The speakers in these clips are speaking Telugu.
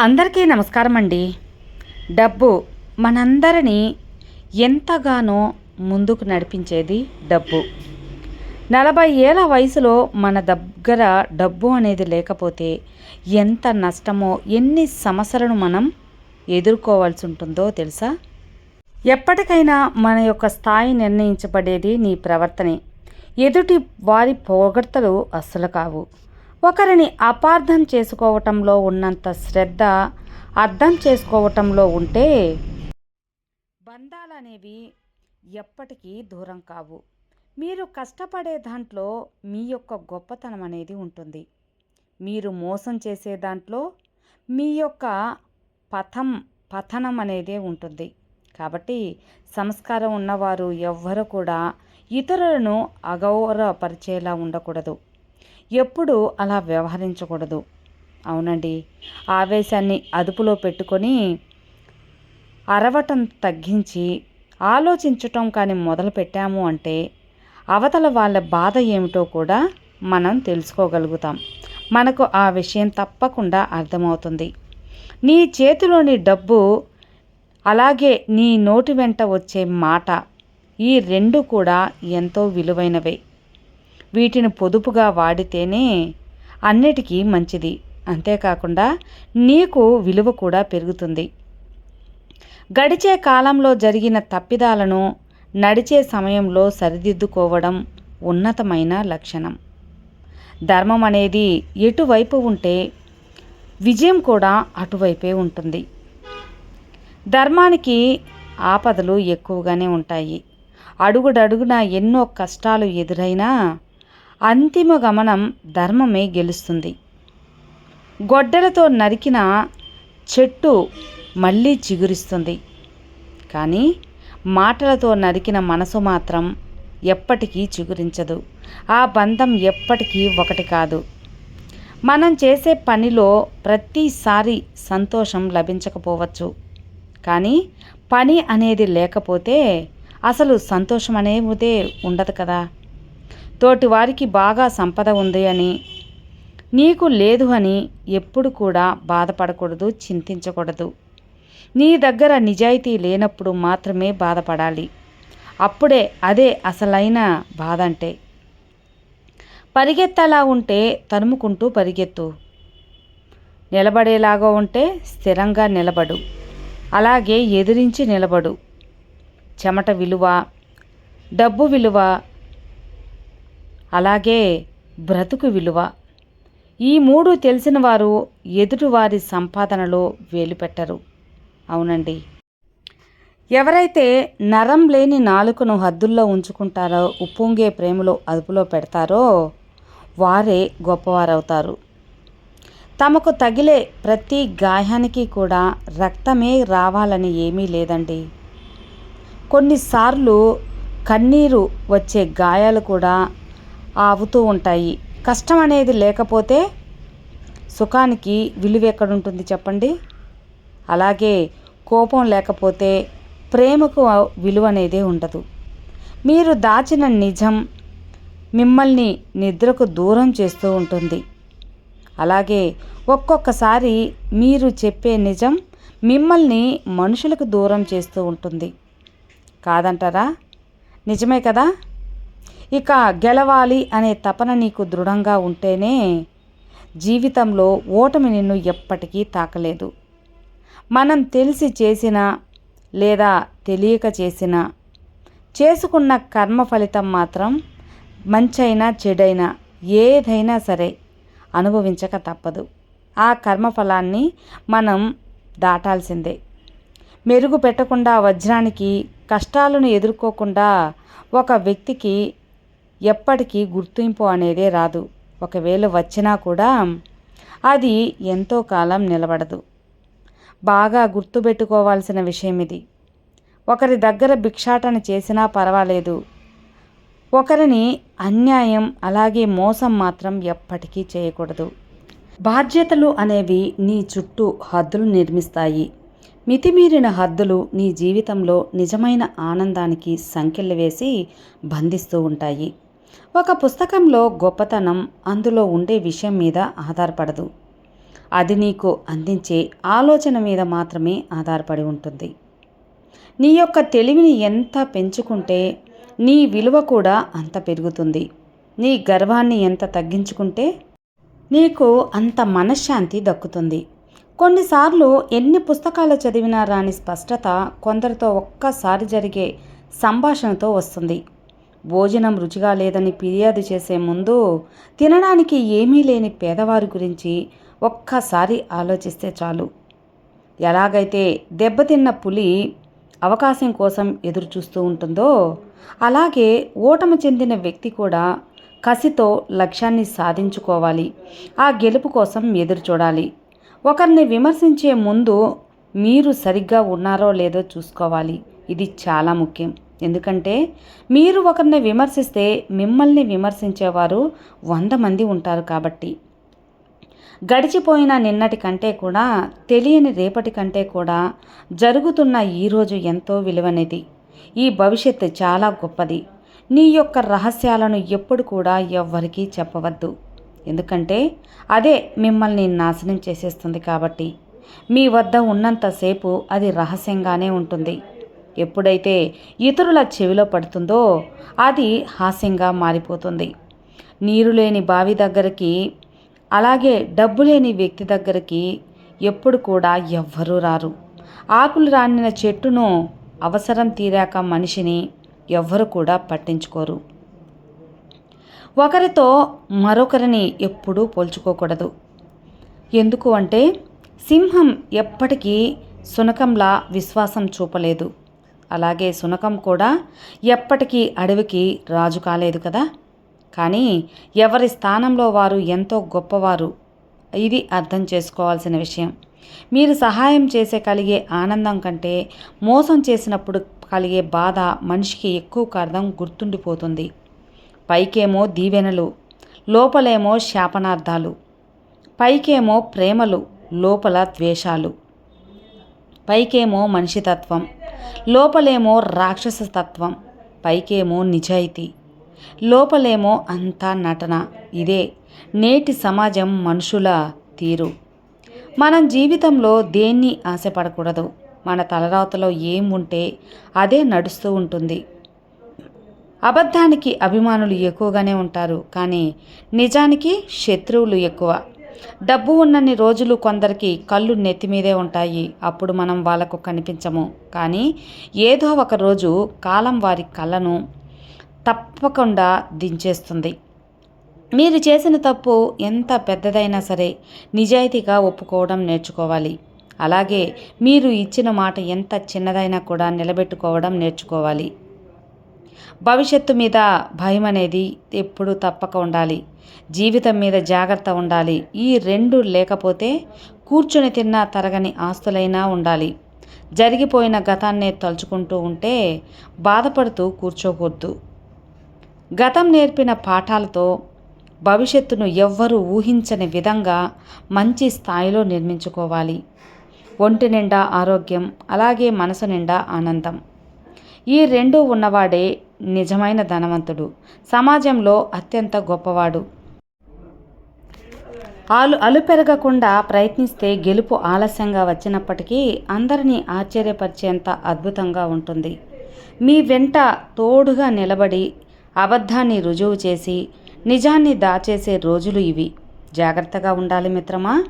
అందరికీ నమస్కారం అండి. డబ్బు మనందరినీ ఎంతగానో ముందుకు నడిపించేది డబ్బు. నలభై ఏళ్ళ వయసులో మన దగ్గర డబ్బు అనేది లేకపోతే ఎంత నష్టమో ఎన్ని సమస్యలను మనం ఎదుర్కోవాల్సి ఉంటుందో తెలుసా? ఎప్పటికైనా మన యొక్క స్థాయి నిర్ణయించబడేది నీ ప్రవర్తనే. ఎదుటి వారి పొగడ్తలు అస్సలు కావు. ఒకరిని అపార్థం చేసుకోవటంలో ఉన్నంత శ్రద్ధ అర్థం చేసుకోవటంలో ఉంటే బంధాలనేవి ఎప్పటికీ దూరం కావు. మీరు కష్టపడే దాంట్లో మీ యొక్క గొప్పతనం అనేది ఉంటుంది. మీరు మోసం చేసే దాంట్లో మీ యొక్క పథం పతనం అనేదే ఉంటుంది. కాబట్టి సంస్కారం ఉన్నవారు ఎవ్వరు కూడా ఇతరులను అగౌరవపరిచేలా ఉండకూడదు. ఎప్పుడూ అలా వ్యవహరించకూడదు. అవునండి. ఆవేశాన్ని అదుపులో పెట్టుకొని అరవటం తగ్గించి ఆలోచించటం కానీ మొదలు పెట్టాము అంటే అవతల వాళ్ళ బాధ ఏమిటో కూడా మనం తెలుసుకోగలుగుతాం. మనకు ఆ విషయం తప్పకుండా అర్థమవుతుంది. నీ చేతిలోని డబ్బు అలాగే నీ నోటి వెంట వచ్చే మాట ఈ రెండు కూడా ఎంతో విలువైనవే. వీటిని పొదుపుగా వాడితేనే అన్నిటికీ మంచిది. అంతేకాకుండా నీకు విలువ కూడా పెరుగుతుంది. గడిచే కాలంలో జరిగిన తప్పిదాలను నడిచే సమయంలో సరిదిద్దుకోవడం ఉన్నతమైన లక్షణం. ధర్మం అనేది ఎటువైపు ఉంటే విజయం కూడా అటువైపే ఉంటుంది. ధర్మానికి ఆపదలు ఎక్కువగానే ఉంటాయి. అడుగుడడుగున ఎన్నో కష్టాలు ఎదురైనా అంతిమ గమనం ధర్మమే గెలుస్తుంది. గొడ్డలతో నరికిన చెట్టు మళ్ళీ చిగురిస్తుంది. కానీ మాటలతో నరికిన మనసు మాత్రం ఎప్పటికీ చిగురించదు. ఆ బంధం ఎప్పటికీ ఒకటి కాదు. మనం చేసే పనిలో ప్రతిసారి సంతోషం లభించకపోవచ్చు. కానీ పని అనేది లేకపోతే అసలు సంతోషం అనేదే ఉండదు కదా. తోటి వారికి బాగా సంపద ఉంది అని. నీకు లేదు అని ఎప్పుడు కూడా బాధపడకూడదు చింతించకూడదు. నీ దగ్గర నిజాయితీ లేనప్పుడు మాత్రమే బాధపడాలి. అప్పుడే అదే అసలైన బాధ అంటే పరిగెత్తలా ఉంటే తరుముకుంటూ పరిగెత్తు. నిలబడేలాగా ఉంటే స్థిరంగా నిలబడు. అలాగే ఎదిరించి నిలబడు. చెమట విలువ డబ్బు విలువ అలాగే బ్రతుకు విలువ. ఈ మూడు తెలిసిన వారు ఎదుటివారి సంపాదనలో వేలు పెట్టరు అవునండి. ఎవరైతే నరం లేని నాలుకను హద్దుల్లో ఉంచుకుంటారో ఉప్పొంగే ప్రేమలో అదుపులో పెడతారో వారే గొప్పవారవుతారు. తమకు తగిలే ప్రతి గాయానికి కూడా రక్తమే రావాలని ఏమీ లేదండి. కొన్నిసార్లు కన్నీరు వచ్చే గాయాలు కూడా ఆవుతూ ఉంటాయి. కష్టం అనేది లేకపోతే సుఖానికి విలువ ఎక్కడుంటుంది చెప్పండి? అలాగే కోపం లేకపోతే ప్రేమకు విలువ అనేది ఉండదు. మీరు దాచిన నిజం మిమ్మల్ని నిద్రకు దూరం చేస్తూ ఉంటుంది. అలాగే ఒక్కొక్కసారి మీరు చెప్పే నిజం మిమ్మల్ని మనుషులకు దూరం చేస్తూ ఉంటుంది. కాదంటారా? నిజమే కదా? ఇక గెలవాలి అనే తపన నీకు దృఢంగా ఉంటేనే జీవితంలో ఓటమి నిన్ను ఎప్పటికీ తాకలేదు. మనం తెలిసి చేసిన లేదా తెలియక చేసిన చేసుకున్న కర్మ ఫలితం మాత్రం మంచైనా చెడైనా ఏదైనా సరే అనుభవించక తప్పదు. ఆ కర్మఫలాన్ని మనం దాటాల్సిందే. మెరుగు పెట్టకుండా వజ్రానికి కష్టాలను ఎదుర్కోకుండా ఒక వ్యక్తికి ఎప్పటికీ గుర్తింపు అనేదే రాదు. ఒకవేళ వచ్చినా కూడా అది ఎంతో కాలం నిలబడదు. బాగా గుర్తుపెట్టుకోవాల్సిన విషయం ఇది. ఒకరి దగ్గర భిక్షాటన చేసినా పర్వాలేదు. ఒకరిని అన్యాయం అలాగే మోసం మాత్రం ఎప్పటికీ చేయకూడదు. బాధ్యతలు అనేవి నీ చుట్టూ హద్దులు నిర్మిస్తాయి. మితిమీరిన హద్దులు నీ జీవితంలో నిజమైన ఆనందానికి సంఖ్యలు వేసి బంధిస్తూ ఉంటాయి. ఒక పుస్తకంలో గొప్పతనం అందులో ఉండే విషయం మీద ఆధారపడదు. అది నీకు అందించే ఆలోచన మీద మాత్రమే ఆధారపడి ఉంటుంది. నీ యొక్క తెలివిని ఎంత పెంచుకుంటే నీ విలువ కూడా అంత పెరుగుతుంది. నీ గర్వాన్ని ఎంత తగ్గించుకుంటే నీకు అంత మనశ్శాంతి దక్కుతుంది. కొన్నిసార్లు ఎన్ని పుస్తకాలు చదివినా రాని స్పష్టత కొందరితో ఒక్కసారి జరిగే సంభాషణతో వస్తుంది. భోజనం రుచిగా లేదని ఫిర్యాదు చేసే ముందు తినడానికి ఏమీ లేని పేదవారి గురించి ఒక్కసారి ఆలోచిస్తే చాలు. ఎలాగైతే దెబ్బతిన్న పులి అవకాశం కోసం ఎదురు చూస్తూ ఉంటుందో అలాగే ఓటమి చెందిన వ్యక్తి కూడా కసితో లక్ష్యాన్ని సాధించుకోవాలి ఆ గెలుపు కోసం ఎదురు చూడాలి ఒకరిని విమర్శించే ముందు మీరు సరిగ్గా ఉన్నారో లేదో చూసుకోవాలి. ఇది చాలా ముఖ్యం. ఎందుకంటే మీరు ఒకరిని విమర్శిస్తే మిమ్మల్ని విమర్శించేవారు వంద మంది ఉంటారు కాబట్టి. గడిచిపోయిన నిన్నటి కంటే కూడా తెలియని రేపటి కంటే కూడా జరుగుతున్న ఈరోజు ఎంతో విలువైనది. ఈ భవిష్యత్తు చాలా గొప్పది. నీ యొక్క రహస్యాలను ఎప్పుడు కూడా ఎవ్వరికీ చెప్పవద్దు. ఎందుకంటే అదే మిమ్మల్ని నాశనం చేసేస్తుంది కాబట్టి. మీ వద్ద ఉన్నంతసేపు అది రహస్యంగానే ఉంటుంది. ఎప్పుడైతే ఇతరుల చెవిలో పడుతుందో అది హాస్యంగా మారిపోతుంది. నీరు లేని బావి దగ్గరికి అలాగే డబ్బు లేని వ్యక్తి దగ్గరికి ఎప్పుడు కూడా ఎవ్వరూ రారు. ఆకులు రానిన చెట్టును అవసరం తీరాక మనిషిని ఎవ్వరు కూడా పట్టించుకోరు. ఒకరితో మరొకరిని ఎప్పుడూ పోల్చుకోకూడదు. ఎందుకు అంటే సింహం ఎప్పటికీ సునకంలా విశ్వాసం చూపలేదు. అలాగే సునకం కూడా ఎప్పటికీ అడవికి రాజు కాలేదు కదా. కానీ ఎవరి స్థానంలో వారు ఎంతో గొప్పవారు? ఇది అర్థం చేసుకోవాల్సిన విషయం. మీరు సహాయం చేసే కలిగే ఆనందం కంటే మోసం చేసినప్పుడు కలిగే బాధ మనిషికి ఎక్కువ కారణం గుర్తుండిపోతుంది. పైకేమో దీవెనలు లోపలేమో శాపనార్థాలు పైకేమో ప్రేమలు లోపల ద్వేషాలు పైకేమో మనిషితత్వం. లోపలేమో రాక్షస తత్వం పైకేమో నిజాయితీ. లోపలేమో అంతా నటన. ఇదే నేటి సమాజం మనుషుల తీరు. మనం జీవితంలో దేన్ని ఆశపడకూడదు? మన తలరాతలో ఏం ఉంటే అదే నడుస్తూ ఉంటుంది. అబద్ధానికి అభిమానులు ఎక్కువగానే ఉంటారు. కానీ నిజానికి శత్రువులు ఎక్కువ. డబ్బు ఉన్నన్ని రోజులు కొందరికి కళ్ళు నెత్తిమీదే ఉంటాయి. అప్పుడు మనం వాళ్ళకు కనిపించము. కానీ ఏదో ఒక రోజు కాలం వారి కళ్ళను తప్పకుండా దించేస్తుంది. మీరు చేసిన తప్పు ఎంత పెద్దదైనా సరే నిజాయితీగా ఒప్పుకోవడం నేర్చుకోవాలి. అలాగే మీరు ఇచ్చిన మాట ఎంత చిన్నదైనా కూడా నిలబెట్టుకోవడం నేర్చుకోవాలి. భవిష్యత్తు మీద భయం అనేది ఎప్పుడు తప్పక ఉండాలి. జీవితం మీద జాగ్రత్త ఉండాలి. ఈ రెండు లేకపోతే కూర్చొని తిన్న తరగని ఆస్తులైనా ఉండాలి. జరిగిపోయిన గతాన్నే తలుచుకుంటూ ఉంటే బాధపడుతూ కూర్చోకూడదు. గతం నేర్పిన పాఠాలతో భవిష్యత్తును ఎవ్వరూ ఊహించని విధంగా మంచి స్థాయిలో నిర్మించుకోవాలి. ఒంటి నిండా ఆరోగ్యం అలాగే మనసు నిండా ఆనందం. ఈ రెండు ఉన్నవాడే నిజమైన ధనవంతుడు. సమాజంలో అత్యంత గొప్పవాడు. ఆలు అలుపెరగకుండా ప్రయత్నిస్తే గెలుపు ఆలస్యంగా వచ్చినప్పటికీ అందరినీ ఆశ్చర్యపరిచేంత అద్భుతంగా ఉంటుంది. మీ వెంట తోడుగా నిలబడి అబద్ధాన్ని రుజువు చేసి నిజాన్ని దాచేసే రోజులు ఇవి. జాగ్రత్తగా ఉండాలి మిత్రమా?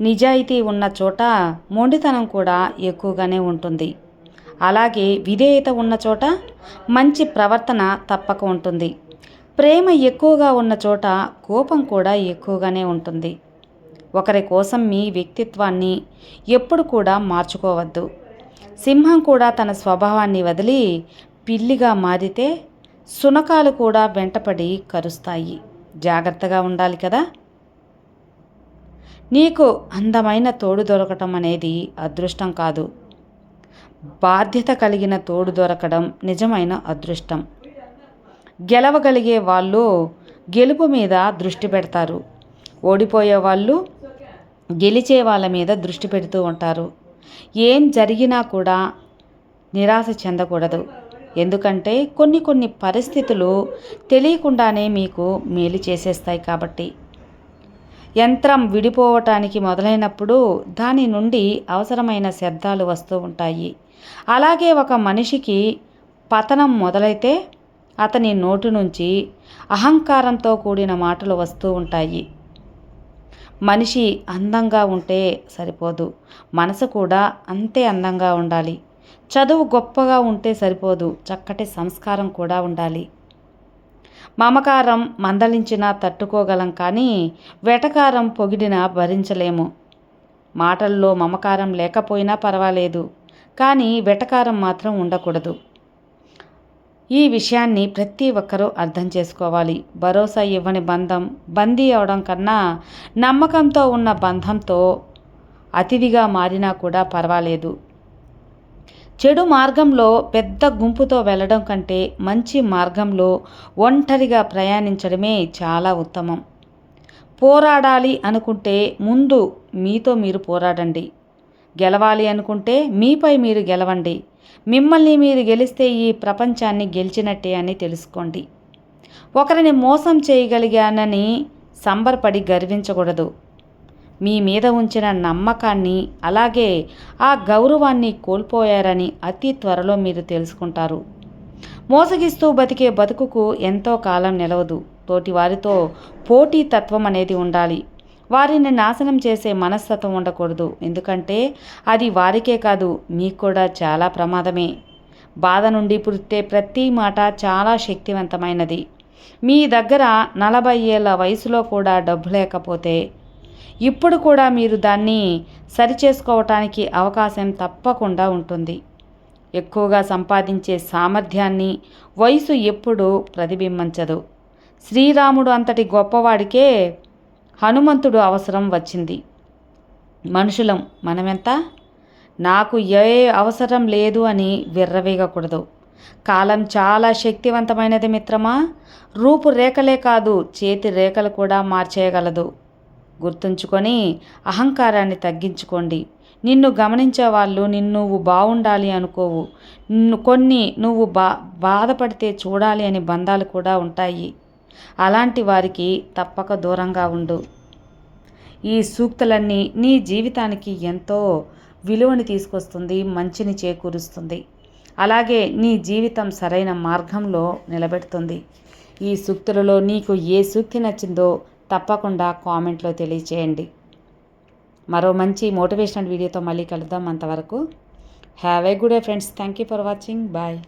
నిజాయితీ ఉన్న చోట మొండితనం కూడా ఎక్కువగానే ఉంటుంది. అలాగే విధేయత ఉన్న చోట మంచి ప్రవర్తన తప్పక ఉంటుంది. ప్రేమ ఎక్కువగా ఉన్న చోట కోపం కూడా ఎక్కువగానే ఉంటుంది. ఒకరి కోసం మీ వ్యక్తిత్వాన్ని ఎప్పుడు కూడా మార్చుకోవద్దు. సింహం కూడా తన స్వభావాన్ని వదిలి పిల్లిగా మారితే సునకాలు కూడా వెంటపడి కరుస్తాయి. జాగ్రత్తగా ఉండాలి కదా? నీకు అందమైన తోడు దొరకటం అనేది అదృష్టం కాదు. బాధ్యత కలిగిన తోడు దొరకడం నిజమైన అదృష్టం. గెలవగలిగే వాళ్ళు గెలుపు మీద దృష్టి పెడతారు. ఓడిపోయే వాళ్ళు గెలిచే వాళ్ళ మీద దృష్టి పెడుతూ ఉంటారు. ఏం జరిగినా కూడా నిరాశ చెందకూడదు. ఎందుకంటే కొన్ని కొన్ని పరిస్థితులు తెలియకుండానే మీకు మేలు చేసేస్తాయి కాబట్టి. యంత్రం విడిపోవటానికి మొదలైనప్పుడు దాని నుండి అవసరమైన శబ్దాలు వస్తూ ఉంటాయి. అలాగే ఒక మనిషికి పతనం మొదలైతే అతని నోటి నుంచి అహంకారంతో కూడిన మాటలు వస్తూ ఉంటాయి. మనిషి అందంగా ఉంటే సరిపోదు. మనసు కూడా అంతే అందంగా ఉండాలి. చదువు గొప్పగా ఉంటే సరిపోదు. చక్కటి సంస్కారం కూడా ఉండాలి. మమకారం మందలించినా తట్టుకోగలం కానీ వెటకారం పొగిడినా భరించలేము. మాటల్లో మమకారం లేకపోయినా పర్వాలేదు. కానీ వెటకారం మాత్రం ఉండకూడదు. ఈ విషయాన్ని ప్రతి ఒక్కరూ అర్థం చేసుకోవాలి. భరోసా ఇవ్వని బంధం బందీ అవడం కన్నా నమ్మకంతో ఉన్న బంధంతో అతిథిగా మారినా కూడా పర్వాలేదు. చెడు మార్గంలో పెద్ద గుంపుతో వెళ్ళడం కంటే మంచి మార్గంలో ఒంటరిగా ప్రయాణించడమే చాలా ఉత్తమం. పోరాడాలి అనుకుంటే ముందు మీతో మీరు పోరాడండి. గెలవాలి అనుకుంటే మీపై మీరు గెలవండి. మిమ్మల్ని మీరు గెలిస్తే ఈ ప్రపంచాన్ని గెలిచినట్టే అని తెలుసుకోండి. ఒకరిని మోసం చేయగలిగానని సంబరపడి గర్వించకూడదు. మీ మీద ఉంచిన నమ్మకాన్ని అలాగే ఆ గౌరవాన్ని కోల్పోయారని అతి త్వరలో మీరు తెలుసుకుంటారు. మోసగిస్తూ బతికే బతుకుకు ఎంతో కాలం నిలవదు. తోటి వారితో పోటీ తత్వం అనేది ఉండాలి. వారిని నాశనం చేసే మనస్తత్వం ఉండకూడదు. ఎందుకంటే అది వారికే కాదు మీకు కూడా చాలా ప్రమాదమే. బాధ నుండి పుట్టే ప్రతి మాట చాలా శక్తివంతమైనది. మీ దగ్గర నలభై ఏళ్ళ వయసులో కూడా డబ్బు లేకపోతే ఇప్పుడు కూడా మీరు దాన్ని సరిచేసుకోవటానికి అవకాశం తప్పకుండా ఉంటుంది. ఎక్కువగా సంపాదించే సామర్థ్యాన్ని వయసు ఎప్పుడూ ప్రతిబింబించదు. శ్రీరాముడు అంతటి గొప్పవాడికే హనుమంతుడు అవసరం వచ్చింది. మనుషులం మనమెంత? నాకు ఏ అవసరం లేదు అని విర్రవేగకూడదు. కాలం చాలా శక్తివంతమైనది మిత్రమా? రూపురేఖలే కాదు చేతి రేఖలు కూడా మార్చేయగలదు. గుర్తుంచుకొని అహంకారాన్ని తగ్గించుకోండి. నిన్ను గమనించే వాళ్ళు నిన్ను నువ్వు బాగుండాలి అనుకోవు. కొన్ని నువ్వు బా బాధపడితే చూడాలి అని బంధాలు కూడా ఉంటాయి. అలాంటి వారికి తప్పక దూరంగా ఉండు. ఈ సూక్తులన్నీ నీ జీవితానికి ఎంతో విలువని తీసుకొస్తుంది మంచిని చేకూరుస్తుంది. అలాగే నీ జీవితం సరైన మార్గంలో నిలబెడుతుంది. ఈ సూక్తులలో నీకు ఏ సూక్తి నచ్చిందో తప్పకుండా కామెంట్లో తెలియచేయండి. మరో మంచి మోటివేషనల్ వీడియోతో మళ్ళీ కలుద్దాం అంతవరకు. Have a good day friends. Thank you for watching. Bye.